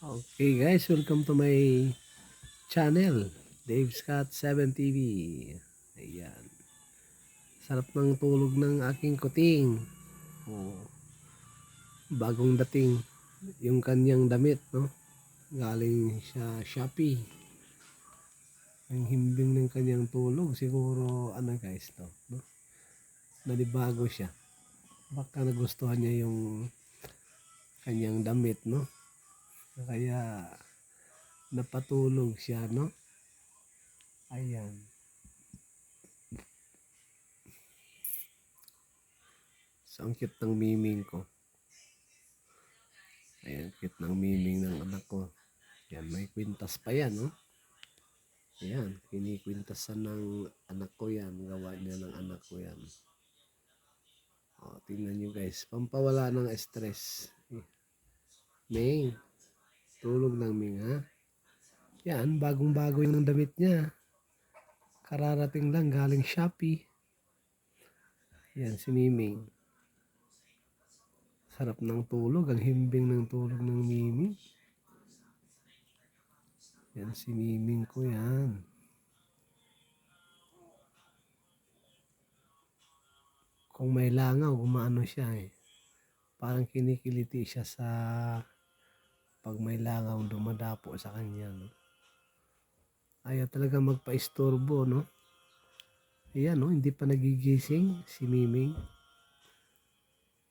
Okay guys, welcome to my channel, Dave Scott 7 TV. Ayan. Sarap ng tulog ng aking kuting. Oh. Bagong dating yung kanyang damit, no? Galing sa Shopee. Ang himbing ng kanyang tulog, siguro ano guys, to, no? Nanibago siya. Baka nagustuhan niya yung kanyang damit, no? Kaya napatulog siya, no? Ayan. So, ang cute ng miming ko. Ayan, cute ng miming ng anak ko. Ayan, may kwintas pa yan, no? Ayan, kinikwintasan ng anak ko yan. Gawa niya ng anak ko yan. O, tingnan nyo guys. Pampawala ng stress. Ming. Tulog ng Ming, ha? Yan, bagong-bago yung damit niya. Kararating lang, galing Shopee. Yan, si Miming. Sarap ng tulog, ang himbing ng tulog ng Miming. Yan, si Miming ko yan. Kung may langaw, gumaano siya eh. Parang kinikiliti siya sa pag may langaw dumadapo sa kanya. No? Ayaw talaga magpa-istorbo, no? Ayan, no? Hindi pa nagigising si Miming.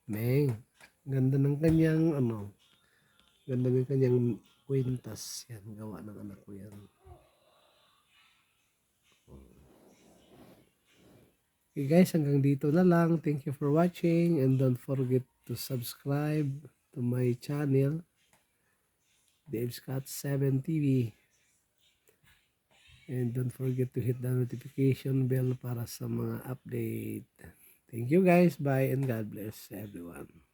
Meng, ganda ng kanyang, ano, ganda ng kanyang kwintas. Yan, gawa ng anak ko yan. Okay guys, hanggang dito na lang. Thank you for watching and don't forget to subscribe to my channel. Dave Scott 7 TV. And don't forget to hit the notification bell para sa mga update. Thank you guys. Bye and God bless everyone.